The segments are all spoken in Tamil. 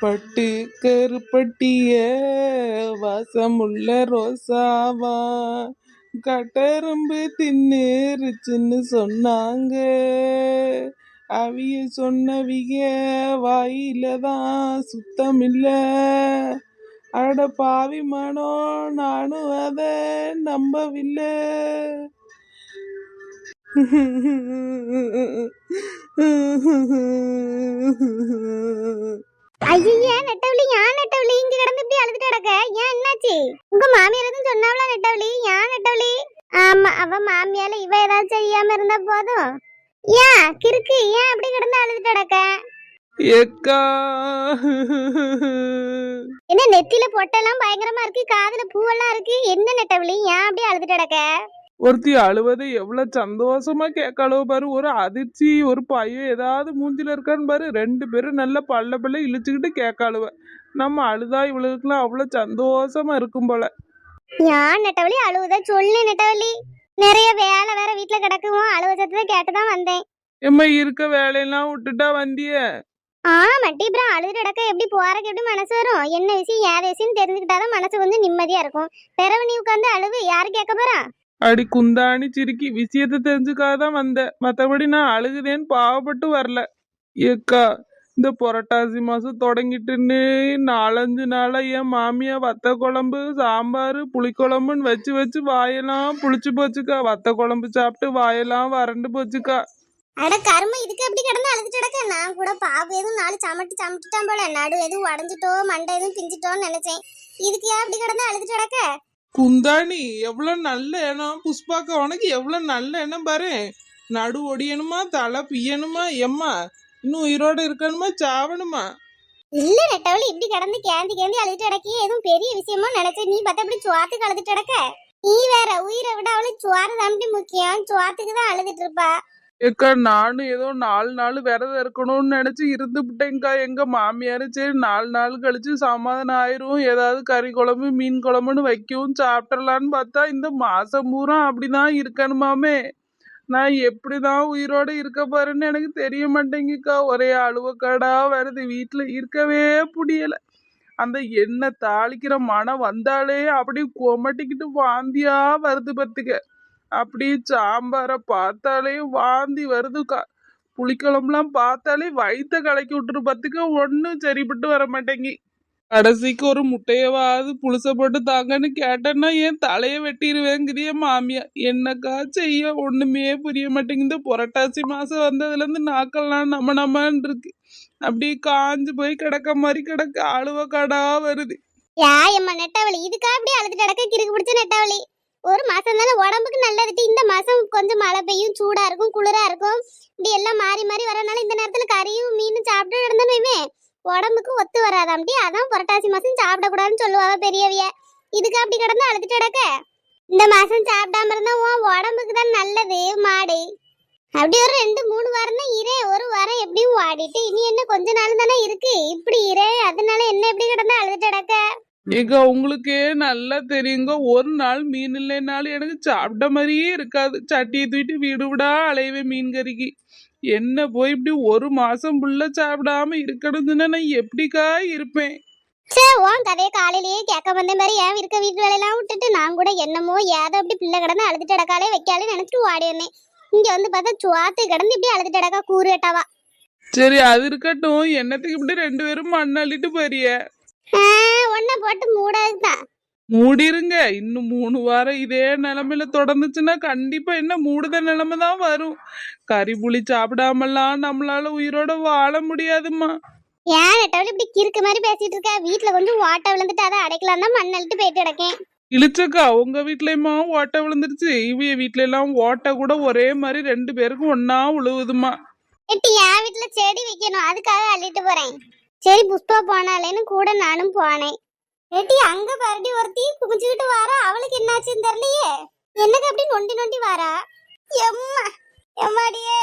பட்டு கருப்பட்டிய வாசமுள்ள ரோசாவா? கட்டரும்பு தின்னுருச்சுன்னு சொன்னாங்க. அவிய சொன்னவிக வாயில தான் சுத்தமில்ல. அட பாவி மனோ நானும் அத நம்பவில்லை. ஐயே நெட்டவழி ஏன் நெட்டவழி இங்க கிடந்து இப்படி அழுதுட்டு கிடக்க? ஏன் என்னாச்சு? உங்க மாமியார் எதுவும் சொன்னாவளா நெட்டவழி ஏன் நெட்டவழி ஆமா அவ மாமியால இவ ஏதாவது செய்யாம இருந்தா போதும். ஏன்? கிறுக்கு ஏன் அப்படி கிடந்து அழுதுட்டு கிடக்க? எக்கா என்ன நெத்தியில பொட்டெல்லாம் பயங்கரமா இருக்கு காதுல பூவெல்லாம் இருக்கு. என்ன நெட்டவழி ஏன் அப்படி அழுதுட்டு கிடக்க? ஒருத்தி அழுவதை எவ்வளவு சந்தோஷமா கேட்காளோ பாரு. ஒரு அதிர்ச்சி ஒரு பையன் ஏதாவது மூஞ்சில இருக்கான்னு பாரு. ரெண்டு பேரும் நல்ல பல்ல பல்ல இழுச்சுக்கிட்டு கேட்காளுவ நம்ம அழுதா இவளுக்குலாம் அவ்வளவு சந்தோஷமா இருக்கும் போல. ஏன் நெட்டவழி அழுவுத சொல்லு நெட்டவழி. நிறைய வேலை வேற வீட்டுல கிடக்குமோ அழுவ சத்தத்தை கேட்டுதான் வந்தேன். எம்மா இருக்க வேலையெல்லாம் விட்டுட்டா வந்திய. ஆமாட்டி அப்புறம் அழுதுட்டு கிடக்க எப்படி போறக்கு எப்படி மனசு வரும்? என்ன விஷயம் ஏத விஷயம் தெரிஞ்சுக்கிட்டாதான் மனசு கொஞ்சம் நிம்மதியா இருக்கும். பிறகு நீ உட்காந்து அழுவு யாரு கேட்க போறா? அடி குந்தாணி சிரிக்கி விஷயத்தை தெரிஞ்சுக்காதான் வந்தேன். மத்தபடி நான் அழுகுதேன்னு பாவப்பட்டு வரல. ஏக்கா இந்த புரட்டாசி மாசம் தொடங்கிட்டுன்னு நாலஞ்சு நாளா என் மாமியா வத்த குழம்பு சாம்பார் புளிக்குழம்புன்னு வச்சு வச்சு வாயெல்லாம் புளிச்சு போச்சுக்கா. வத்த குழம்பு சாப்பிட்டு வாயெல்லாம் வறண்டு போச்சுக்கா. அட கரும இதுக்கு எப்படி கிடந்து அழுதுட்டு கிடக்க? நான் கூட பாவு எதுவும் நாலு சமட்டு சமட்டுட்டான் போல. நடு எதுவும் உடஞ்சிட்டோ மண்டை எதுவும் பிஞ்சிட்டோன்னு நினைச்சேன். இதுக்கு ஏன் அப்படி கிடந்து அழுதுட்டு கிடக்க? குந்தாணி எவ்வளவு நல்ல எண்ணம் புஷ்பாக்கா உனக்கு எவ்வளவு நல்ல எண்ணம் பாரு. நடு ஒடியணுமா தலை பியணுமா எம்மா இன்னும் உயிரோட இருக்கணுமா? சாவணுமா? இல்ல நெட்டவளி இப்படி கிடந்து கேந்தி கேந்தி அழுதுட்டு கிடக்கி எதுவும் பெரிய விஷயமா நினைச்சேன் நீ பார்த்தா இப்படி சுவாத்துக்கு அழுதுட்டு கிடக்க? நீ வேற உயிரை விட அவளுக்கு சுவாறு தாண்டி முக்கியம். சுவாத்துக்கு தான் அழுதுட்டு இருப்பா. ஏக்கா நானும் ஏதோ நாலு நாள் விரதம் இருக்கணும்னு நினைச்சு இருந்துபிட்டேங்க்கா எங்க மாமியாரும் சரி நாலு நாள் கழிச்சு சமாதானம் ஆயிரும். ஏதாவது கறி குழம்பு மீன் குழம்புன்னு வைக்கவும் சாப்பிடலான்னு பார்த்தா இந்த மாசம் பூரா அப்படிதான் இருக்கணுமாமே நான் எப்படிதான் உயிரோட இருக்க போறேன்னு எனக்கு தெரிய மாட்டேங்குக்கா ஒரே அழுவக்காடா வருது. வீட்டுல இருக்கவே முடியல. அந்த எண்ணெய் தாளிக்கிற மனம் வந்தாலே அப்படியே கொமட்டிக்கிட்டு வாந்தியா வருது பத்துக்க. அப்படி சாம்பாரை பார்த்தாலே வாந்தி வருதுக்கா புளிக்குழம்புலாம் பார்த்தாலே வயித்த கலக்கி விட்டுரு பார்த்துக்க. ஒன்றும் சரிப்பட்டு வர மாட்டேங்கி. கடைசிக்கு ஒரு முட்டையவாது புளிச போட்டு தாங்கன்னு கேட்டேன்னா என் தலையை வெட்டிடுவேங்கிறிய மாமியா என்னக்கா செய்ய? ஒண்ணுமே புரிய மாட்டேங்குது. புரட்டாசி மாசம் வந்ததுல இருந்து நாக்கெல்லாம் நம்ம நம்மன்னு இருக்கு அப்படியே காஞ்சு போய் கிடக்க மாதிரி கிடக்க. அழுவ கடா வருது. யா எம்மா இதுக்கா அப்படி கிடக்க கிறுக்கு பிடிச்ச நெட்டாவளி ஒரு மாசம் தானே உடம்புக்கு நல்லது இந்த மாசம் கொஞ்சம் மழை பெய்யும் சூடா இருக்கும் குளிரா இருக்கும். இப்படி எல்லாம் மாறி மாறி வரனால இந்த நேரத்துல கறியும் மீனும் சாப்பிட்டு இருந்தனுமே உடம்புக்கு ஒத்து வராதாம்டி அதான் புரட்டாசி மாசம் சாப்பிடக்கூடாதுன்னு சொல்லுவாங்க பெரியவிய. இதுக்கு அப்படி கிடந்து அழுதுட்டு கிடக்க? இந்த மாசம் சாப்பிடாம இருந்தா உன் உடம்புக்கு தான் நல்லது மாடு. அப்படி ஒரு ரெண்டு மூணு வாரம் தான் இரே ஒரு வாரம் எப்படியும் வாடிட்டு இனி என்ன கொஞ்ச நாள் தானே இருக்கு. இப்படி இரே அதனால என்ன எப்படி கிடந்து அழுதுட்டு கிடக்க? ஏங்க உங்களுக்கே நல்லா தெரியுங்க. ஒரு நாள் மீன் இல்லைனாலும் எனக்கு சாப்பிட்ட மாதிரியே இருக்காது. சட்டியை தூக்கிட்டு வீடு விடா அலைவே மீன் கறிக்கு என்ன போய் இப்படி ஒரு மாசம் புள்ள சாப்பிடாம இருக்கணும்னு நான் எப்படிக்கா இருப்பேன்? சே உன் கதையை காலையிலேயே கேட்க வந்த மாதிரி ஏன் இருக்க வீட்டு வேலையெல்லாம் விட்டுட்டு நான் கூட என்னமோ ஏதோ அப்படி பிள்ளை கிடந்து அழுதுட்டு அடக்காலே வைக்காலே நினைச்சிட்டு ஓடி வந்தேன். இங்க வந்து பார்த்தா சுவாத்து கிடந்து இப்படி அழுதுட்டு அடக்கா கூறு சரி அது இருக்கட்டும். என்னத்துக்கு இப்படி ரெண்டு பேரும் மண் அள்ளிட்டு போறிய? ஒன்ன போட்டு மூடாதுதான் மூடிருங்க. இன்னும் மூணு வாரம் இதே நிலைமையில தொடர்ந்துச்சுன்னா கண்டிப்பா என்ன மூடுத நிலைமை தான் வரும். கறி புளி சாப்பிடாமலாம் நம்மளால உயிரோட வாழ முடியாதும்மா. ஏன் நெட்டவளி இப்படி கிறுக்கு மாதிரி பேசிட்டு இருக்க? வீட்டுல கொஞ்சம் ஓட்டை விழுந்துட்டு அதை அடைக்கலாம் தான் மண் அள்ளிட்டு போயிட்டு கிடக்கேன். இழிச்சக்கா உங்க வீட்லயுமா ஓட்டை விழுந்துருச்சு? இவிய வீட்ல எல்லாம் ஓட்டை கூட ஒரே மாதிரி ரெண்டு பேருக்கும் ஒன்னா விழுவுதுமா எட்டி என் வீட்டுல செடி வைக்கணும். அதுக்காக அள்ளிட்டு போறேன். சரி புஷ்பா போனாலேன்னு கூட நானும் போனேன். ஏட்டி அங்க பாருடி ஒருத்தி குமிச்சுக்கிட்டு வாரா. அவளுக்கு என்னாச்சுன்னு தெரியலையே. என்னக்கு அப்படி நொண்டி நொண்டி வாரா? எம்மா எம்மாடியே.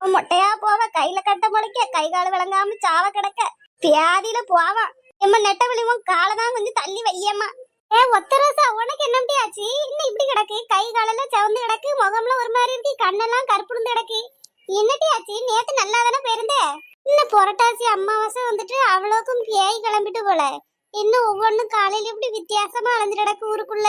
மொட்டையா போவ கையில கட்ட முளைக்க கை கால் விளங்காம சாவ கிடக்க. பியாதியில போவான் எம்மா நெட்ட விழுவும் காலை தான் கொஞ்சம் தள்ளி வையம்மா. ஏ ஒத்தரசா உனக்கு என்னம்டி ஆச்சு? இன்னும் இப்படி கிடக்கு? கை காலெல்லாம் சவந்து கிடக்கு முகம்லாம் ஒரு மாதிரி இருக்கு கண்ணெல்லாம் கருப்புருந்து கிடக்கு. என்னடி ஆச்சு? நேத்து நல்லா தானே போயிருந்தேன் இந்த புரட்டாசி அமாவாசை வந்துட்டு அவ்வளோக்கும் பேய் கிளம்பிட்டு போல. இன்னும் ஒவ்வொன்றும் காலையில இப்படி வித்தியாசமா அலைஞ்சு கிடக்கு ஊருக்குள்ள.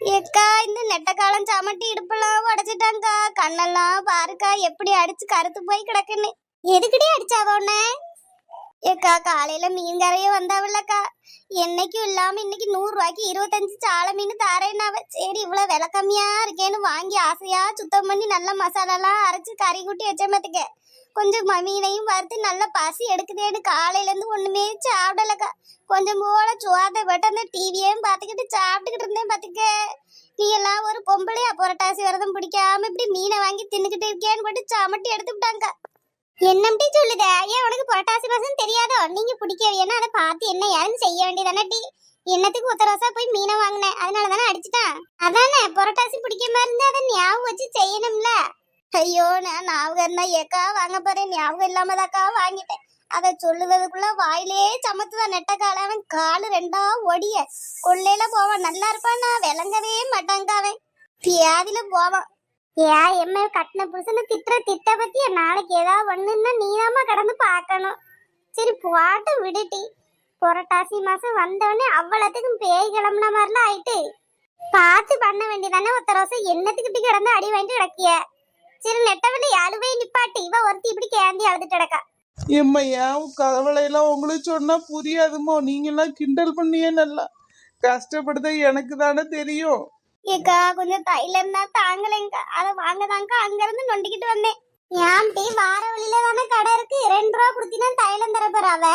ஏக்கா இந்த நெட்டக்காலம் சமட்டி சாமட்டி இடுப்பெல்லாம் உடச்சிட்டாங்கக்கா கண்ணெல்லாம் பாருக்கா எப்படி அடிச்சு கருத்து போய் கிடக்குன்னு. எதுக்கிட்டே அடிச்சாவ உன்ன? ஏக்கா காலையில மீன் கரையே வந்தாவில்லக்கா. என்னைக்கும் இல்லாம இன்னைக்கு நூறு ரூபாய்க்கு இருபத்தஞ்சு சாலை மீன் தாரேன்னாவ சரி இவ்வளவு விலை கம்மியா இருக்கேன்னு வாங்கி ஆசையா சுத்தம் பண்ணி நல்ல மசாலாலாம் அரைச்சு கறி கூட்டி வச்ச மாத்துக்க கொஞ்சம் ம- மீனையும் வறுத்து நல்லா பசி எடுக்குதேன்னு காலையில இருந்து ஒண்ணுமே சாப்பிடலக்கா. கொஞ்சம் போல சுவாத போட்டு அந்த டிவியையும் பார்த்துக்கிட்டு சாப்பிட்டுக்கிட்டு இருந்தேன் பார்த்துக்க. நீ எல்லாம் ஒரு பொம்பளையா? புரட்டாசி விரதம் பிடிக்காம இப்படி மீனை வாங்கி தின்னுக்கிட்டு இருக்கேன்னு போட்டு சமட்டி எடுத்து விட்டாங்க என்னம்டி சொல்லுத? ஏன் உனக்கு புரட்டாசி மாசம் தெரியாதோ? நீங்க பிடிக்க அதை பார்த்து என்ன ஏன்னு செய்ய வேண்டியதானே டி? என்னத்துக்கு உத்தரவசா போய் மீனை வாங்கினேன்? அதனால தானே அடிச்சிட்டான். அதானே புரட்டாசி மாதிரி இருந்தால் அதை ஞாபகம் வச்சு செய்யணும்ல. ஐயோ நான் ஞாபகம் இருந்தா ஏக்கா வாங்க போறேன். ஞாபகம் இல்லாமதாக்கா வாங்கிட்டேன். அதை சொல்லுவதுக்குள்ள வாயிலே சமத்துவா நெட்ட அவன் காலு ரெண்டா ஒடிய கொள்ளையில போவான். நல்லா இருப்பான் நான் விளங்கவே மாட்டாங்க அவன். பியாதில போவான். ஏ எம்ம கட்டின புருஷனை திட்டுற திட்ட பத்தி நாளைக்கு ஏதாவது ஒண்ணுன்னா நீதாமா கடந்து பார்க்கணும். சரி பாட்டு விடுட்டி புரட்டாசி மாசம் வந்தவொடனே அவ்வளத்துக்கும் பேய் கிளம்புன மாதிரிலாம் ஆயிட்டு. பார்த்து பண்ண வேண்டியதானே ஒருத்தர என்னத்துக்கு இப்படி கிடந்து அடி வாங்கிட்டு கிடக்கிய? சரி நெட்டவள்ளி அழுவே நிப்பாட்டி. இவ ஒருத்தி இப்படி கேந்தி அழுதுட்டு கிடக்கா. ஏம்மா ஏன் கவலையெல்லாம் உங்களுக்கு சொன்னா புரியாதுமோ நீங்கெல்லாம் கிண்டல் பண்ணியே நல்லா கஷ்டப்படுத எனக்கு தானே தெரியும். ஏக்கா கொஞ்சம் தைலம் தான் தாங்கலைங்க. அதை அங்க இருந்து நொண்டிக்கிட்டு வந்தேன். ஏன் டீ வார வழியில தானே கடை இருக்கு. ரெண்டு ரூபா கொடுத்தினா தைலம் தர போறாவ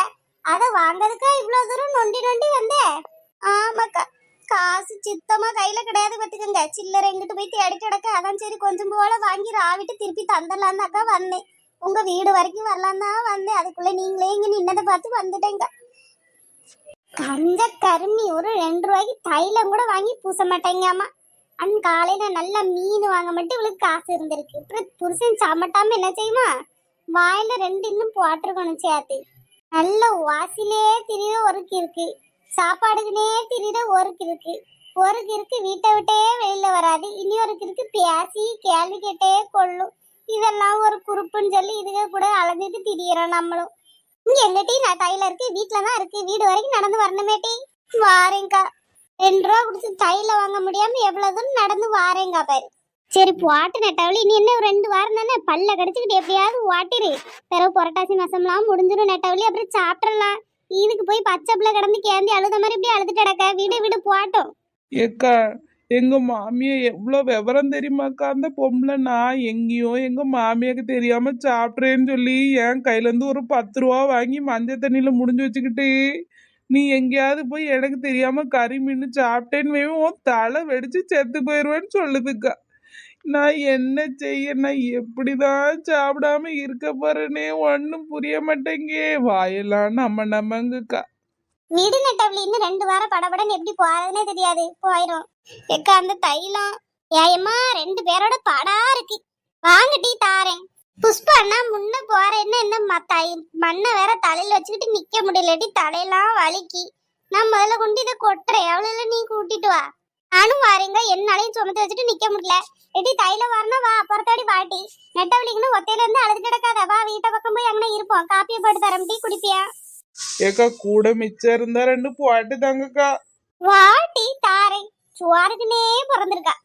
அதை வாங்கறதுக்கா இவ்வளவு தூரம் நொண்டி நொண்டி வந்தேன் ஆமாக்கா. காசு சித்தமா கையில கிடையாது பாத்துக்கங்க சில்லறை எங்கிட்டு போய் தேடி கிடக்க. அதான் சரி கொஞ்சம் போல வாங்கி ராவிட்டு திருப்பி தந்துடலான்னாக்கா வந்தேன். உங்க வீடு வரைக்கும் வரலாம் தான் வந்தேன். அதுக்குள்ள நீங்களே இங்க நின்னதை பார்த்து வந்துட்டேங்க. கஞ்ச கருமி ஒரு ரெண்டு ரூபாய்க்கு தைலம் கூட வாங்கி பூச மாட்டேங்காமா அன் காலையில நல்ல மீன் வாங்க மட்டும் இவளுக்கு காசு இருந்திருக்கு. அப்புறம் புருஷன் சாமட்டாம என்ன செய்யுமா? வாயில ரெண்டு இன்னும் போட்டிருக்கணும் சேர்த்து. நல்ல வாசிலே திரியிற ஒருக்கு இருக்கு. சாப்பாடுக்குனே திரியிற ஒருக்கு இருக்கு ஒருக்கு இருக்கு வீட்டை விட்டே வெளியில வராது. இனி ஒரு கிறுக்கு பேசி கேள்வி கேட்டே கொள்ளும். இதெல்லாம் ஒரு குறுப்புன்னு சொல்லி இதுக கூட அலைஞ்சிட்டு திரியிறோம் நம்மளும். இங்க எங்கட்டி நான் தையில இருக்கு வீட்டுல தான் இருக்கு. வீடு வரைக்கும் நடந்து வரணுமேட்டி வாரேங்கா. ரெண்டு ரூபா கொடுத்து தையில வாங்க முடியாம எவ்வளவு தூரம் நடந்து வாரேங்கா பாரு. சரி போட்டு நெட்டவளி நீ என்ன ஒரு ரெண்டு வாரம் தானே? பல்ல கடிச்சுக்கிட்டு எப்படியாவது ஓட்டிரு பிறகு புரட்டாசி மாசம்லாம் முடிஞ்சிடும் நெட்டவளி அப்புறம் சாப்பிட்றலாம் இதுக்கு போய் பச்சை பிள்ளை கிடந்து கேந்தி அழுத மாதிரி இப்படி அழுதுட்டு கிடக்க. வீடு வீடு போட்டோம் ஏக்கா எங்க மாமிய எவ்வளோ விவரம் தெரியுமாக்கா அந்த பொம்பளை நான் எங்கேயோ எங்க மாமியாக்கு தெரியாம சாப்பிட்றேன்னு சொல்லி என் கையில இருந்து ஒரு பத்து ரூபா வாங்கி மஞ்சள் தண்ணியில முடிஞ்சு வச்சுக்கிட்டு நீ எங்கேயாவது போய் எனக்கு தெரியாம கறி மீன் சாப்பிட்டேன்னு உன் தலை வெடிச்சு செத்து போயிடுவேன்னு சொல்லுதுக்கா. நான் என்ன செய்ய நான் எப்படிதான் சாப்பிடாம இருக்க போறேனே? ஒன்றும் புரிய மாட்டேங்கே. வாயெல்லாம் நம்ம நம்மங்குக்கா வீடு நெட்டவழி இன்னும் ரெண்டு வாரம் படபடன்னு எப்படி போறதுனே தெரியாது. போயிடும் எக்கா அந்த தைலம். ஏயம்மா ரெண்டு பேரோட படா இருக்கு. வாங்கட்டி தாரேன். புஷ்பண்ணா முன்ன போறேன்னு என்ன ம- தை மண்ணை வேற தலையில வச்சுக்கிட்டு நிக்க முடியலடி தலையெல்லாம் வலிக்கு. நான் முதல்ல கொண்டு இதை கொட்டுறேன். எவ்வளவு நீ கூட்டிட்டு வா. நானும் வாரேங்க. என்னாலையும் சுமத்து வச்சுட்டு நிக்க முடியல. எடி தைல வரணும் வா புறத்தாடி வாட்டி நெட்டவழிக்குன்னு ஒத்தையில இருந்து அழுது கிடக்காத. வா வீட்டை பக்கம் போய் அங்கே இருப்போம். காப்பியை போட்டு தரம் டீ குடிப்பியா? ஏக்கா கூட மிச்சம் இருந்தா ரெண்டு போட்டு தாங்கக்கா வாட்டி தாரை சுவாருக்குனே பிறந்திருக்கா.